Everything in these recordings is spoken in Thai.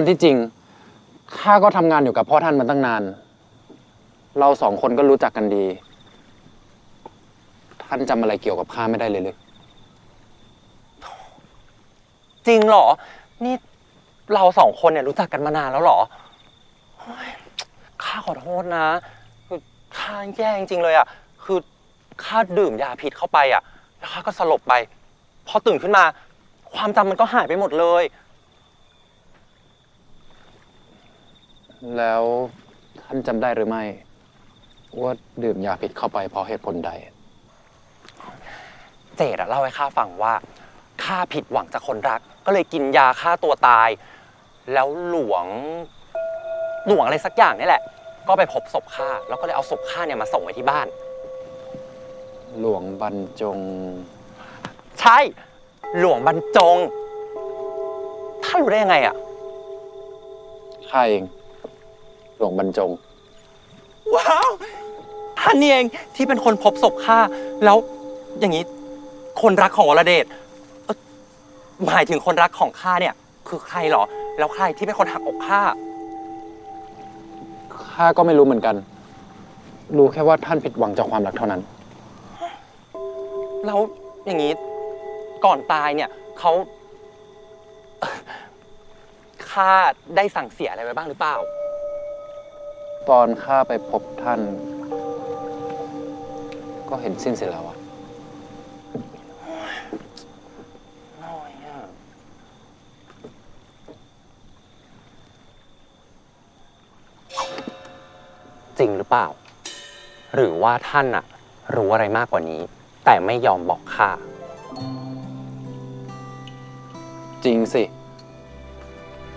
อันที่จริงข้าก็ทำงานอยู่กับพ่อท่านมาตั้งนาน เราสองคนก็รู้จักกันดี ท่านจำอะไรเกี่ยวกับข้าไม่ได้เลยหรือจริงเหรอ นี่เราสองคนเนี่ยรู้จักกันมานานแล้วเหรอเฮ้ยข้าขอโทษนะคือข้าแย่จริงๆเลยอะ คือข้าดื่มยาพิษเข้าไปอะ แล้วข้าก็สลบไป พอตื่นขึ้นมา ความจำมันก็หายไปหมดเลย แล้วท่านจำได้หรือไม่ ว่าดื่มยาพิษเข้าไปเพราะเหตุผลใด เจดอะเล่าให้ข้าฟังว่าข้าผิดหวังจากคนรัก ก็เลยกินยาฆ่าตัวตาย แล้วหลวงหลวงอะไรสักอย่างนี่แหละ ก็ไปพบศพข้าแล้วก็เลยเอาศพข้าเนี่ยมาส่งไว้ที่บ้าน หลวงบรรจง ใช่ หลวงบรรจงท่านรู้ได้ยังไงอะ ข้าเอง หลวงบรรจง ว้าวท่านนี่เองที่เป็นคนพบศพข้าแล้วอย่างนี้ คนรักของวรเดชเอ่อหมายถึงคนรักของข้าเนี่ย คือใครเหรอ แล้วใครที่เป็นคนหักอกข้า ข้าก็ไม่รู้เหมือนกัน รู้แค่ว่าท่านผิดหวังจากความรักเท่านั้น แล้วอย่างนี้ก่อนตายเนี่ยเขา ข้าได้สั่งเสียอะไรไว้บ้างหรือเปล่า ตอนข้าไปพบท่าน ก็เห็นสิ้นเสียแล้วอะน้อยอะจริงหรือเปล่า หรือว่าท่านอะรู้อะไรมากกว่านี้ แต่ไม่ยอมบอกข้า จริงสิ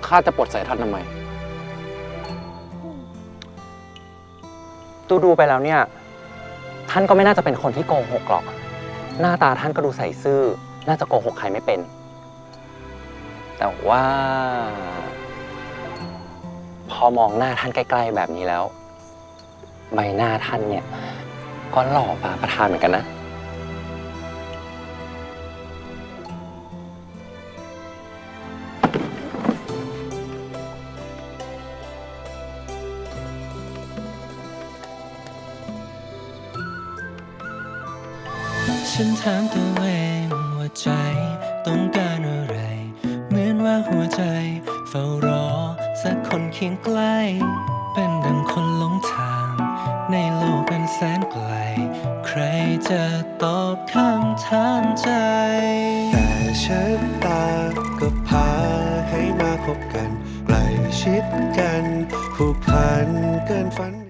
ข้าจะปลดใส่ท่านทำไม ดูดูไปแล้วเนี่ย ท่านก็ไม่น่าจะเป็นคนที่โกหกหรอก หน้าตาท่านก็ดูใส่ซื่อ น่าจะโกหกใครไม่เป็น แต่ว่า พอมองหน้าท่านใกล้ ๆ แบบนี้แล้ว ใบหน้าท่านเนี่ย ก็หล่อฟ้าประทานเหมือนกันนะ ฉันถามตัวเองว่าใจต้องการอะไร เหมือนว่าหัวใจเฝ้ารอสักคนเคียงใกล้ เป็นดังคนหลงทาง ในโลกเป็นแสนไกล ใครจะตอบคำถามใจ แต่ชะตาก็พาให้มาพบกันใกล้ชิดกันผูกพันเกินฝัน